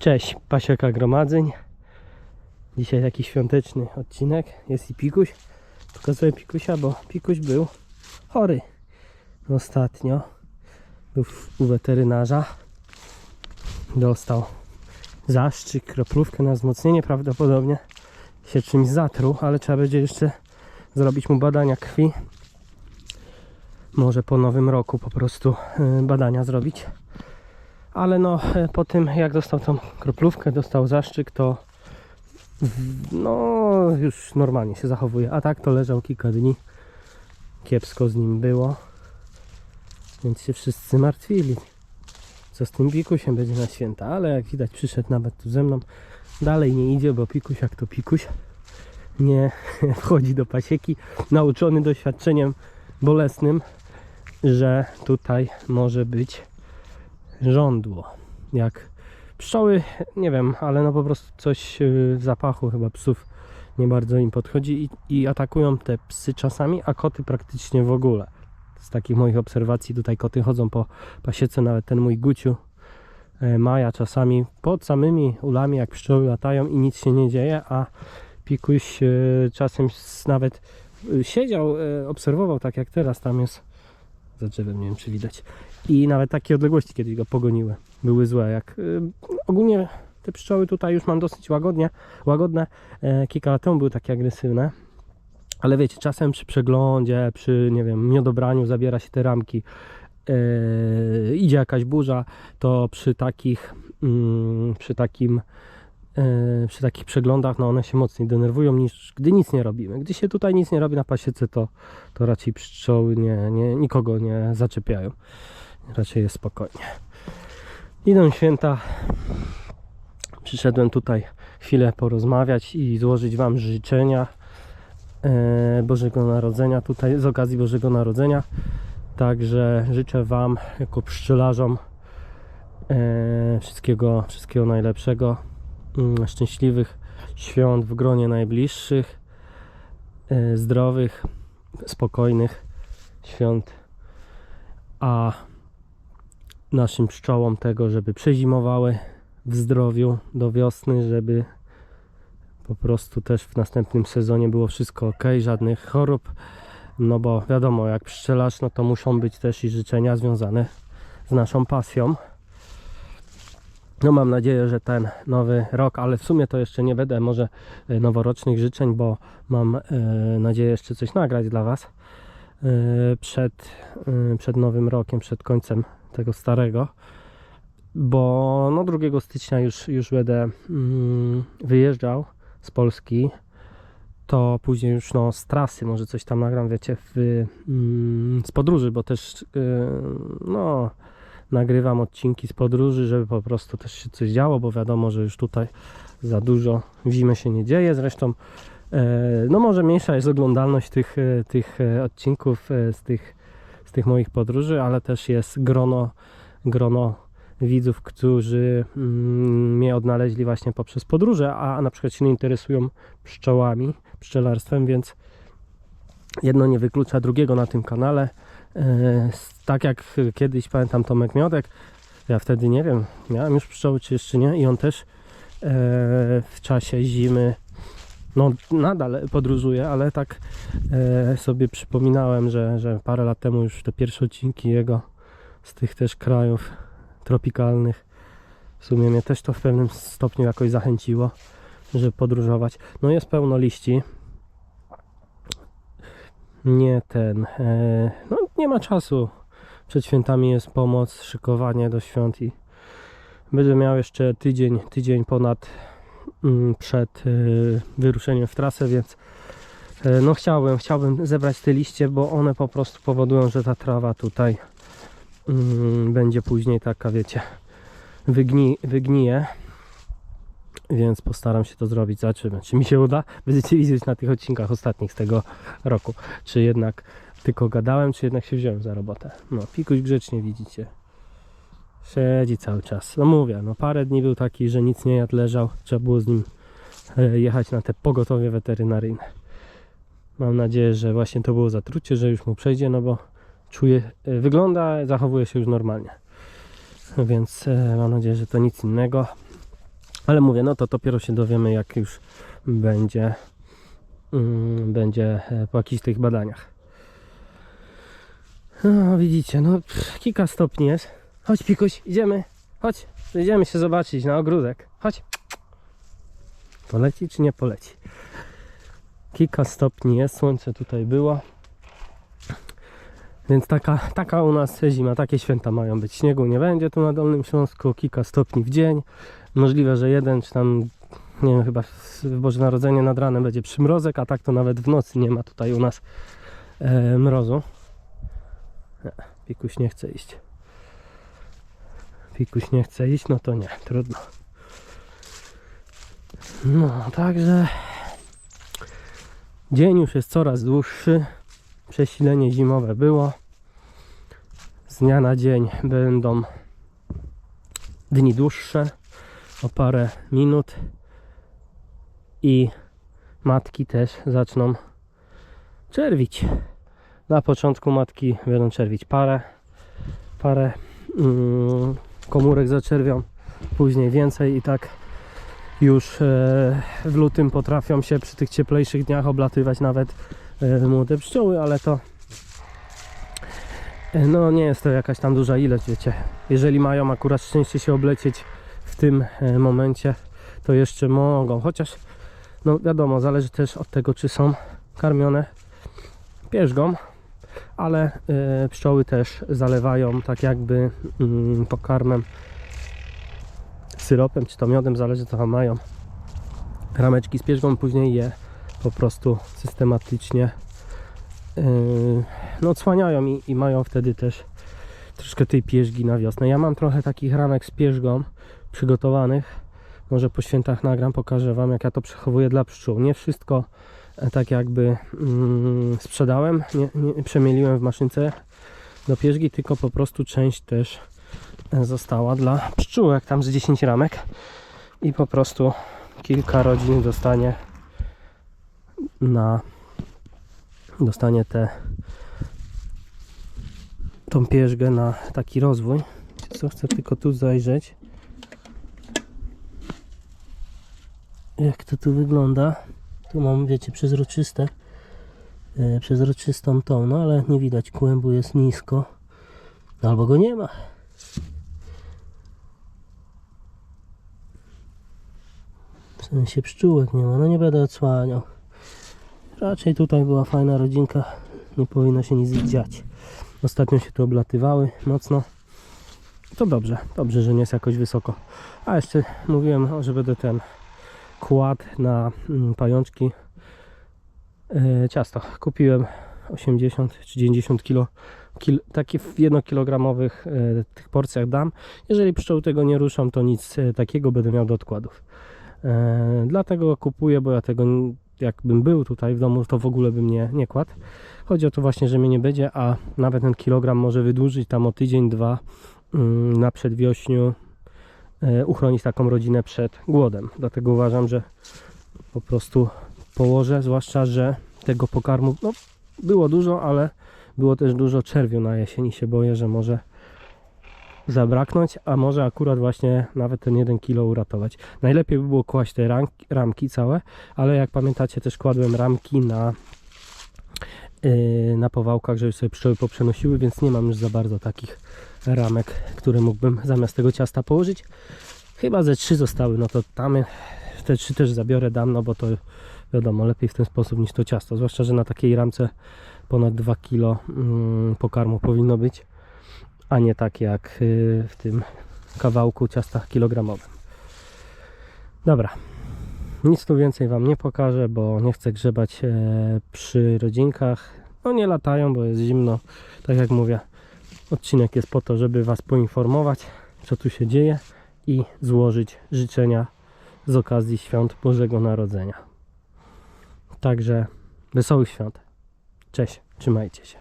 Cześć, Pasieka Gromadzeń. Dzisiaj taki świąteczny odcinek. Jest i Pikuś. Pokazuję Pikusia, bo Pikuś był chory ostatnio. Był u weterynarza. Dostał zaszczyk, kroplówkę na wzmocnienie prawdopodobnie. Się czymś zatruł, ale trzeba będzie jeszcze zrobić mu badania krwi. Może po nowym roku po prostu y, badania zrobić ale no e, po tym jak dostał tą kroplówkę, dostał zaszczyk, to no już normalnie się zachowuje, a tak to leżał kilka dni, kiepsko z nim było, więc się wszyscy martwili, co z tym Pikusiem będzie na święta, ale jak widać przyszedł nawet tu ze mną, dalej nie idzie, bo Pikuś jak to Pikuś, nie wchodzi do pasieki, nauczony doświadczeniem bolesnym, że tutaj może być żądło. Jak pszczoły, nie wiem, ale no po prostu coś yy, w zapachu chyba psów nie bardzo im podchodzi i, i atakują te psy czasami, a koty praktycznie w ogóle. Z takich moich obserwacji tutaj koty chodzą po pasiece, nawet ten mój guciu e, Maja czasami pod samymi ulami jak pszczoły latają i nic się nie dzieje, a Pikuś e, czasem nawet e, siedział, obserwował tak jak teraz tam jest za drzewem, nie wiem czy widać i nawet takie odległości kiedyś go pogoniły. Były złe. Jak y, ogólnie te pszczoły tutaj już mam dosyć łagodnie, łagodne. E, kilka lat temu były takie agresywne. Ale wiecie, czasem przy przeglądzie, przy nie wiem, miodobraniu zabiera się te ramki. E, idzie jakaś burza, to przy takich mm, przy takim e, przy takich przeglądach no one się mocniej denerwują niż gdy nic nie robimy. Gdy się tutaj nic nie robi na pasiece, to, to raczej pszczoły nie, nie, nikogo nie zaczepiają raczej jest spokojnie. Idą święta. Przyszedłem tutaj chwilę porozmawiać i złożyć Wam życzenia e, Bożego Narodzenia, tutaj z okazji Bożego Narodzenia. Także życzę Wam jako pszczelarzom e, wszystkiego, wszystkiego najlepszego, mm, szczęśliwych świąt w gronie najbliższych, e, zdrowych, spokojnych świąt, a naszym pszczołom tego, żeby przezimowały w zdrowiu do wiosny, żeby po prostu też w następnym sezonie było wszystko ok, żadnych chorób. No bo wiadomo, jak pszczelarz, no to muszą być też i życzenia związane z naszą pasją. No mam nadzieję, że ten nowy rok, ale w sumie to jeszcze nie będę może e, noworocznych życzeń, bo mam e, nadzieję jeszcze coś nagrać dla Was e, przed, przed nowym rokiem, przed końcem tego starego, bo no 2 stycznia już, już będę mm, wyjeżdżał z Polski, to później już no z trasy może coś tam nagram, wiecie, w, mm, z podróży, bo też yy, no nagrywam odcinki z podróży, żeby po prostu też się coś działo, bo wiadomo, że już tutaj za dużo w zimę się nie dzieje, zresztą e, no może mniejsza jest oglądalność tych, e, tych e, odcinków z tych z tych moich podróży, ale też jest grono, grono widzów, którzy mm, mnie odnaleźli właśnie poprzez podróże, a na przykład się nie interesują pszczołami, pszczelarstwem, więc jedno nie wyklucza drugiego na tym kanale. E, tak jak kiedyś pamiętam Tomek Miodek, ja wtedy nie wiem, miałem już pszczoły czy jeszcze nie i on też e, w czasie zimy no nadal podróżuje, ale tak e, sobie przypominałem, że, że parę lat temu już te pierwsze odcinki jego z tych też krajów tropikalnych w sumie mnie też to w pewnym stopniu jakoś zachęciło, żeby podróżować. No jest pełno liści. Nie ten, e, no nie ma czasu. Przed świętami jest pomoc, szykowanie do świąt i będę miał jeszcze tydzień, tydzień ponad przed y, wyruszeniem w trasę, więc y, no chciałbym, chciałbym zebrać te liście, bo one po prostu powodują, że ta trawa tutaj mm, będzie później taka, wiecie, wygni, wygnije. Więc postaram się to zrobić, zobaczymy, czy mi się uda. Będziecie widzieć na tych odcinkach ostatnich z tego roku, czy jednak tylko gadałem, czy jednak się wziąłem za robotę. No, pikuś grzecznie widzicie. Siedzi cały czas. No mówię, no parę dni był taki, że nic nie jadł, leżał. Trzeba było z nim e, jechać na te pogotowie weterynaryjne. Mam nadzieję, że właśnie to było zatrucie, że już mu przejdzie, no bo czuje, e, wygląda, zachowuje się już normalnie. Więc e, mam nadzieję, że to nic innego. Ale mówię, no to dopiero się dowiemy, jak już będzie, mm, będzie po jakichś tych badaniach. No, widzicie, no kilka stopni jest. Chodź, Pikuś, idziemy. Chodź, idziemy się zobaczyć na ogródek. Chodź. Poleci czy nie poleci? Kilka stopni jest, słońce tutaj było. Więc taka, taka u nas zima, takie święta mają być. Śniegu nie będzie tu na Dolnym Śląsku, kilka stopni w dzień. Możliwe, że jeden czy tam, nie wiem, chyba w Boże Narodzenie nad ranem będzie przymrozek, a tak to nawet w nocy nie ma tutaj u nas e, mrozu. Nie, Pikuś nie chce iść. Pikuś nie chce iść, no to nie, trudno. No, także dzień już jest coraz dłuższy. Przesilenie zimowe było. Z dnia na dzień będą dni dłuższe o parę minut i matki też zaczną czerwić. Na początku matki będą czerwić parę, parę mm, komórek zaczerwią, później więcej i tak już e, w lutym potrafią się przy tych cieplejszych dniach oblatywać nawet e, młode pszczoły, ale to e, no nie jest to jakaś tam duża ilość, wiecie. Jeżeli mają akurat szczęście się oblecieć w tym momencie, to jeszcze mogą, chociaż no wiadomo, zależy też od tego, czy są karmione pierzgą, ale e, pszczoły też zalewają tak jakby mm, pokarmem syropem czy to miodem, zależy co tam mają rameczki z pierzgą, później je po prostu systematycznie yy, no odsłaniają i, i mają wtedy też troszkę tej pierzgi na wiosnę. Ja mam trochę takich ramek z pierzgą przygotowanych. Może po świętach nagram, pokażę Wam jak ja to przechowuję dla pszczół. Nie wszystko e, tak jakby mm, sprzedałem, nie, nie przemieliłem w maszynce do pierzgi, tylko po prostu część też została dla pszczółek, tam z 10 ramek i po prostu kilka rodzin dostanie na dostanie te tą pierzgę na taki rozwój. Co chcę tylko tu zajrzeć. Jak to tu wygląda? Tu mam, wiecie, przezroczyste e, przezroczystą tą, no ale nie widać, kłębu jest nisko. Albo go nie ma. W sensie pszczółek nie ma, no nie będę odsłaniał. Raczej tutaj była fajna rodzinka, nie powinno się nic dziać. Ostatnio się tu oblatywały mocno. To dobrze, dobrze, że nie jest jakoś wysoko. A jeszcze mówiłem, że będę ten kład na mm, pajączki e, ciasto. Kupiłem 80 czy 90 kg, kil, w jednokilogramowych e, tych porcjach dam. Jeżeli pszczoły tego nie ruszą, to nic e, takiego będę miał do odkładów. E, dlatego kupuję, bo ja tego jakbym był tutaj w domu, to w ogóle bym nie, nie kładł. Chodzi o to właśnie, że mnie nie będzie, a nawet ten kilogram może wydłużyć tam o tydzień, dwa mm, na przedwiośniu uchronić taką rodzinę przed głodem. Dlatego uważam, że po prostu położę, zwłaszcza, że tego pokarmu no, było dużo, ale było też dużo czerwiu na jesień i się boję, że może zabraknąć, a może akurat właśnie nawet ten 1 kilo uratować. Najlepiej by było kłaść te ramki, ramki całe, ale jak pamiętacie też kładłem ramki na na powałkach, żeby sobie pszczoły poprzenosiły, więc nie mam już za bardzo takich ramek, które mógłbym zamiast tego ciasta położyć. Chyba ze trzy zostały, no to tam te trzy też zabiorę, dam, no bo to wiadomo, lepiej w ten sposób niż to ciasto, zwłaszcza, że na takiej ramce ponad 2 kg mm, pokarmu powinno być, a nie tak jak yy, w tym kawałku ciasta kilogramowym. Dobra, nic tu więcej Wam nie pokażę, bo nie chcę grzebać e, przy rodzinkach. No nie latają, bo jest zimno. Tak jak mówię, odcinek jest po to, żeby Was poinformować, co tu się dzieje i złożyć życzenia z okazji świąt Bożego Narodzenia. Także wesołych świąt. Cześć, trzymajcie się.